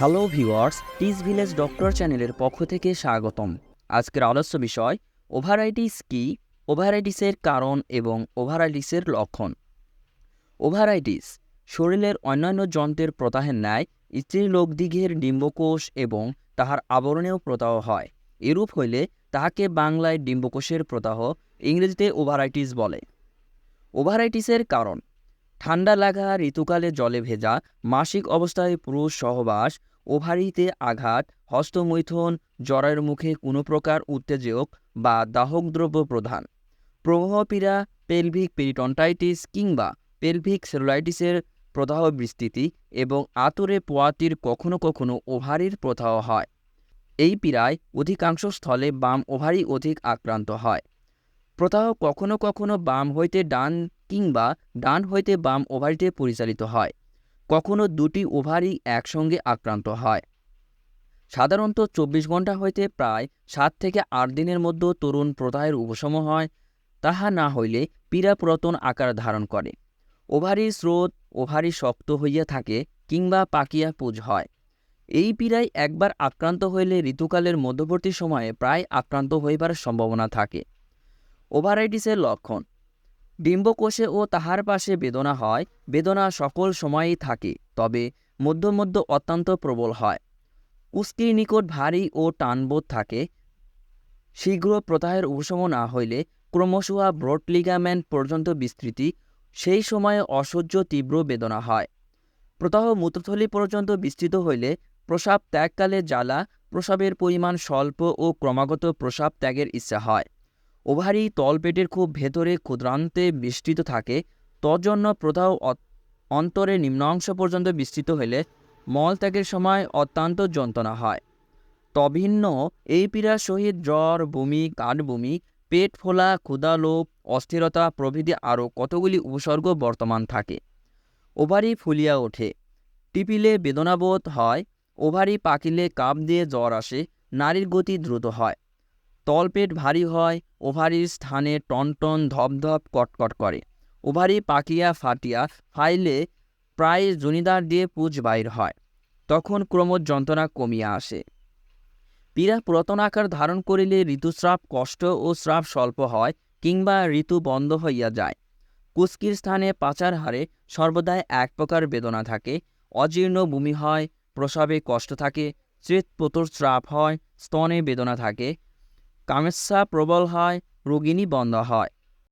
Hello viewers this village doctor চ্যানেলের পক্ষ থেকে স্বাগতম। আজকের আলোচ্য বিষয় ওভারাইটিস কি? ওভারাইটিসের কারণ এবং ওভারাইটিসের লক্ষণ। ওভারাইটিস শরীরের অন্যান্য যন্ত্রের প্রদাহের ন্যায় স্ত্রীলোকদিঘের ডিম্বকোষ এবং তাহার আবরণেও প্রদাহ হয়। এরূপ হইলে তাহাকে বাংলায় ডিম্বকোষের প্রদাহ, ইংরেজিতে ওভারাইটিস বলে। ওভারাইটিসের কারণ, ঠান্ডা লাগা, ঋতুকালে জলে ভেজা, মাসিক অবস্থায় পুরুষ সহবাস ওভারিতে আঘাত, হস্তমৈথুন, জ্বরের মুখে কোনো প্রকার উত্তেজক বা দাহক দ্রব্য প্রধান প্রবাহপীড়া পেলভিক পেরিটন্টাইটিস কিংবা পেলভিক সেলুলাইটিসের প্রদাহ বিস্তৃতি এবং আতরে পোয়াতির কখনো কখনো ওভারির প্রদাহ হয়। এই পীড়ায় অধিকাংশ স্থলে বাম ওভারি অধিক আক্রান্ত হয়। প্রদাহ কখনো কখনো বাম হইতে ডান কিংবা ডান হইতে বাম ওভারিতে পরিচালিত হয়। কখনো দুটি ওভারই একসঙ্গে আক্রান্ত হয়। সাধারণত চব্বিশ ঘণ্টা হইতে প্রায় সাত থেকে আট দিনের মধ্যে তরুণ প্রদাহের উপশম হয়, তাহা না হইলে পীড়া পুরাতন আকার ধারণ করে। ওভারির স্রোত ওভারি শক্ত হইয়া থাকে কিংবা পাকিয়া পুজ হয়। এই পীড়ায় একবার আক্রান্ত হইলে ঋতুকালের মধ্যবর্তী সময়ে প্রায় আক্রান্ত হইবার সম্ভাবনা থাকে। ওভারাইটিসের লক্ষণ ডিম্বকোষে ও তাহার পাশে বেদনা হয়, বেদনা সকল সময়ই থাকে, তবে মধ্য মধ্য অত্যন্ত প্রবল হয়। কুস্কির নিকট ভারী ও টানবোধ থাকে। শীঘ্র প্রদাহের উপশম না হইলে ক্রমশঃ ব্রড পর্যন্ত বিস্তৃতি, সেই সময়ে অসহ্য তীব্র বেদনা হয়। প্রদাহ মূত্রথলি পর্যন্ত বিস্তৃত হইলে প্রসাব ত্যাগকালে জ্বালা, প্রসাবের পরিমাণ স্বল্প ও ক্রমাগত প্রসাব ত্যাগের ইচ্ছা হয়। ওভারি তলপেটের খুব ভেতরে ক্ষুদ্রান্তে বিস্তৃত থাকে। তজন্য প্রদাহ অত- অন্তরের নিম্নাংশ পর্যন্ত বিস্তৃত হইলে মলত্যাগের সময় অত্যন্ত যন্ত্রণা হয়। তভিন্ন এই পীড়ার সহিত জ্বর, বমি, কাঠবমি, পেট ফোলা ক্ষুধালোপ অস্থিরতা প্রভৃতি আরও কতগুলি উপসর্গ বর্তমান থাকে। ওভারি ফুলিয়া ওঠে, টিপিলে বেদনাবোধ হয়, ওভারি পাকিলে কাপ দিয়ে জ্বর আসে, নারীর গতি দ্রুত হয়। তলপেট ভারী হয়, ওভারির স্থানে টনটন ধপধপ কটকট করে। ওভারি পাকিয়া ফাটিয়া ফাইলে প্রায় জনিদার দিয়ে পুজ বাইর হয়। তখন ক্রমশ যন্ত্রণা কমিয়া আসে। পীড়া পুরাতন আকার ধারণ করিলে ঋতুস্রাব কষ্ট ও স্রাব স্বল্প হয় কিংবা ঋতু বন্ধ হইয়া যায়। কুস্কির স্থানে পাচার হারে সর্বদাই এক প্রকার বেদনা থাকে। অজীর্ণ বমি হয়, প্রসবে কষ্ট থাকে শ্বেতপতর স্রাব হয়, স্তনে বেদনা থাকে। কামেচ্ছা প্রবল হয় রোগিণী বন্ধ হয়।